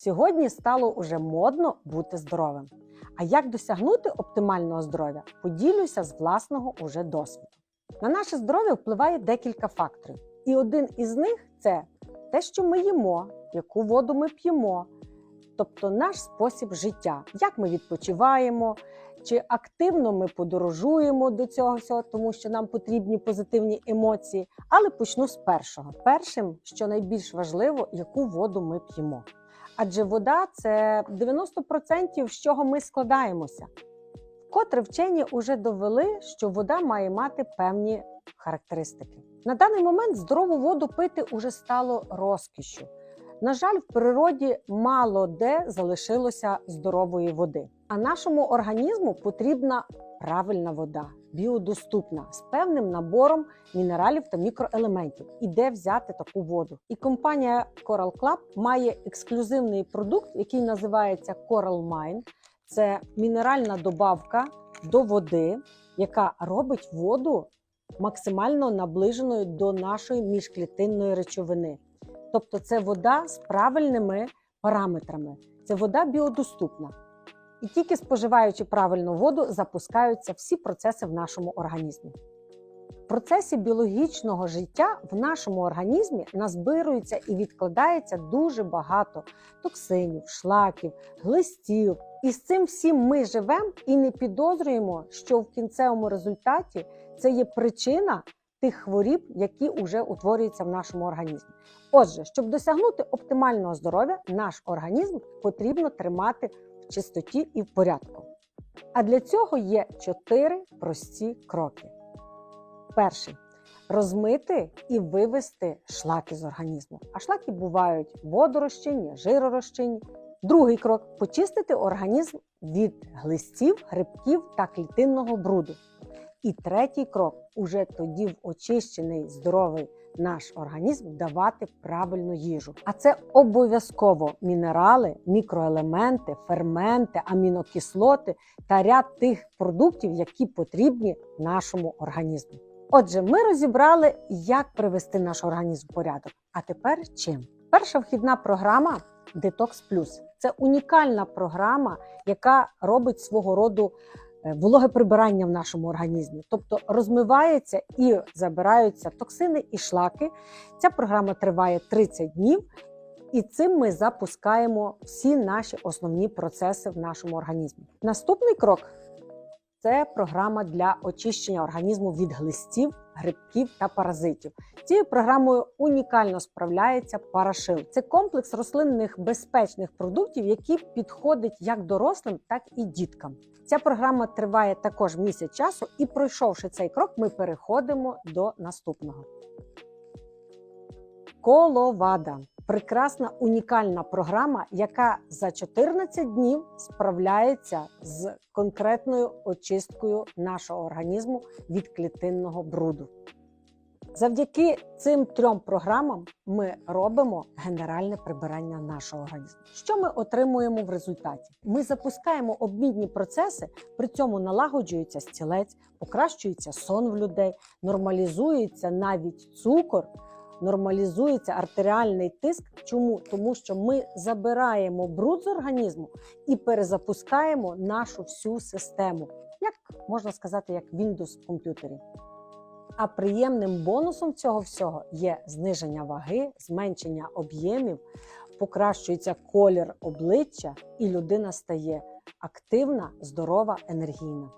Сьогодні стало уже модно бути здоровим. А як досягнути оптимального здоров'я? Поділюся з власного уже досвіду. На наше здоров'я впливає декілька факторів. І один із них це те, що ми їмо, яку воду ми п'ємо, тобто наш спосіб життя, як ми відпочиваємо, чи активно ми подорожуємо до цього всього, тому що нам потрібні позитивні емоції. Але почну з першого. Першим, що найбільш важливо, яку воду ми п'ємо. Адже вода це 90% з чого ми складаємося. Вкотре вчені вже довели, що вода має мати певні характеристики. На даний момент здорову воду пити уже стало розкішшю. На жаль, в природі мало де залишилося здорової води. А нашому організму потрібна правильна вода, біодоступна, з певним набором мінералів та мікроелементів. І де взяти таку воду? І компанія Coral Club має ексклюзивний продукт, який називається Coral Mine. Це мінеральна добавка до води, яка робить воду максимально наближеною до нашої міжклітинної речовини. Тобто, це вода з правильними параметрами, це вода біодоступна. І тільки споживаючи правильну воду, запускаються всі процеси в нашому організмі. В процесі біологічного життя в нашому організмі назбирується і відкладається дуже багато токсинів, шлаків, глистів. І з цим всім ми живемо і не підозрюємо, що в кінцевому результаті це є причина тих хворіб, які вже утворюються в нашому організмі. Отже, щоб досягнути оптимального здоров'я, наш організм потрібно тримати чистоті і в порядку. А для цього є чотири прості кроки. Перший розмити і вивести шлаки з організму. А шлаки бувають водорозчинні, жиророзчинні. Другий крок почистити організм від глистів, грибків та клітинного бруду. І третій крок уже тоді в очищений здоровий наш організм давати правильну їжу. А це обов'язково мінерали, мікроелементи, ферменти, амінокислоти та ряд тих продуктів, які потрібні нашому організму. Отже, ми розібрали, як привести наш організм в порядок. А тепер чим? Перша вхідна програма Detox Plus. Це унікальна програма, яка робить свого роду вологе прибирання в нашому організмі, тобто розмивається і забираються токсини і шлаки. Ця програма триває 30 днів, і цим ми запускаємо всі наші основні процеси в нашому організмі. Наступний крок це програма для очищення організму від глистів, грибків та паразитів. Цією програмою унікально справляється парашил. Це комплекс рослинних безпечних продуктів, які підходить як дорослим, так і діткам. Ця програма триває також місяць часу, і пройшовши цей крок, ми переходимо до наступного. Коловада прекрасна унікальна програма, яка за 14 днів справляється з конкретною очисткою нашого організму від клітинного бруду. Завдяки цим трьом програмам ми робимо генеральне прибирання нашого організму. Що ми отримуємо в результаті? Ми запускаємо обмінні процеси, при цьому налагоджується стілець, покращується сон в людей, нормалізується навіть цукор нормалізується артеріальний тиск. Чому? Тому що ми забираємо бруд з організму і перезапускаємо нашу всю систему, як можна сказати, як Windows в комп'ютері. А приємним бонусом цього всього є зниження ваги, зменшення об'ємів, покращується колір обличчя, і людина стає активна, здорова, енергійна.